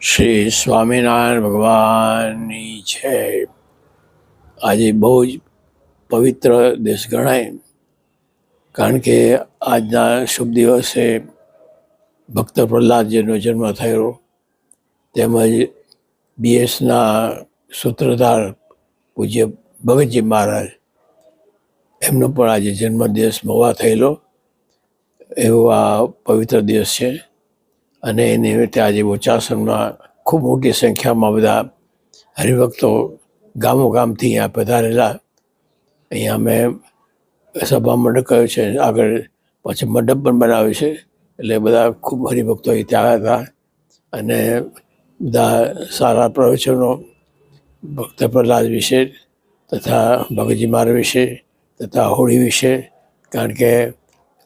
શ્રી સ્વામિનારાયણ ભગવાનની છે. આજે બહુ જ પવિત્ર દિવસ ગણાય. કારણ કે આજના શુભ દિવસે ભક્ત પ્રહલાદજીનો જન્મ થયો. તેમજ બીએસના સૂત્રધાર પૂજ્ય ભગતજી મહારાજ, એમનો પણ આજે જન્મદિવસ મોવા થયેલો. એવો આ પવિત્ર દિવસ છે. અને એ નિમિત્તે આજે બોચાસનમાં ખૂબ મોટી સંખ્યામાં બધા હરિભક્તો ગામો ગામથી અહીંયા પધારેલા. અહીંયા અમે સભા મંડપ કર્યો છે. આગળ પછી મંડપ પણ બનાવ્યો છે. એટલે બધા ખૂબ હરિભક્તો અહીં ત્યાં આવ્યા હતા. અને બધા સારા પ્રવચનો ભક્ત પ્રહલાદ વિશે તથા ભગતજી માર વિશે તથા હોળી વિશે. કારણ કે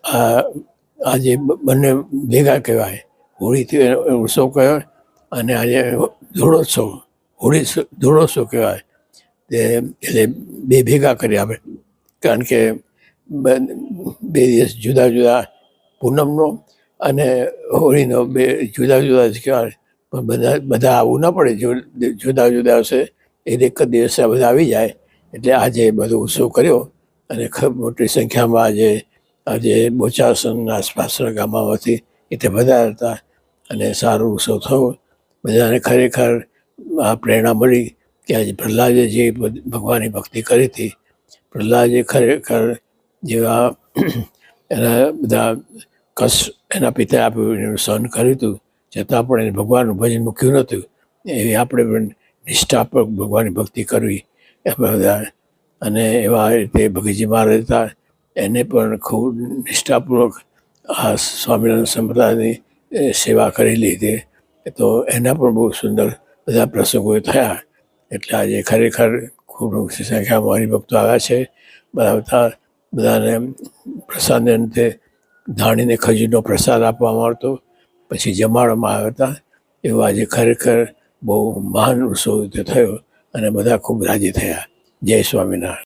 આ આજે બંને ભેગા કહેવાય. હોળીથી ઉત્સવ કહેવાય અને આજે ધૂળોત્સવ, હોળી ધોળોત્સવ કહેવાય. તે એટલે બે ભેગા કરી આપણે. કારણ કે બ- દિવસ જુદા જુદા પૂનમનો અને હોળીનો બે જુદા જુદા જ કહેવાય. પણ બધા બધા આવવું ના પડે. જુદા જુદા હશે એટલે એક જ દિવસે બધા આવી જાય. એટલે આજે બધો ઉત્સવ કર્યો. અને ખૂબ મોટી સંખ્યામાં આજે આજે બોચાસન આસપાસના ગામમાંથી એટલે બધા હતા. અને સારો ઉત્સવ થયો બધાને ખરેખર આ પ્રેરણા મળી કે આજે પ્રહલાદે જે ભગવાનની ભક્તિ કરી હતી, પ્રહલાદે ખરેખર જેવા એના બધા કસ એના પિતાએ આપ્યું, એનું સહન કર્યું હતું. છતાં પણ એને ભગવાનનું ભજન મૂક્યું નહોતું. એવી આપણે પણ નિષ્ઠાપૂર્વક ભગવાનની ભક્તિ કરવી, એ બધા અને એવા રીતે ભગતજી મહારાજ હતા. એને પણ ખૂબ નિષ્ઠાપૂર્વક આ સ્વામિનારાયણ સંપ્રદાયની સેવા કરેલી હતી તો એના પણ બહુ સુંદર બધા પ્રસંગો થયા. એટલે આજે ખરેખર ખૂબ મોટી સંખ્યામાં હરિભક્તો આવ્યા છે. બધા બધા બધાને પ્રસાદને અંતે ધાણીને ખજૂરનો પ્રસાદ આપવામાં આવતો. પછી જમાડવામાં આવ્યા હતા. એવો આજે ખરેખર બહુ મહાન ઉત્સવ થયો અને બધા ખૂબ રાજી થયા. જય સ્વામિનારાયણ.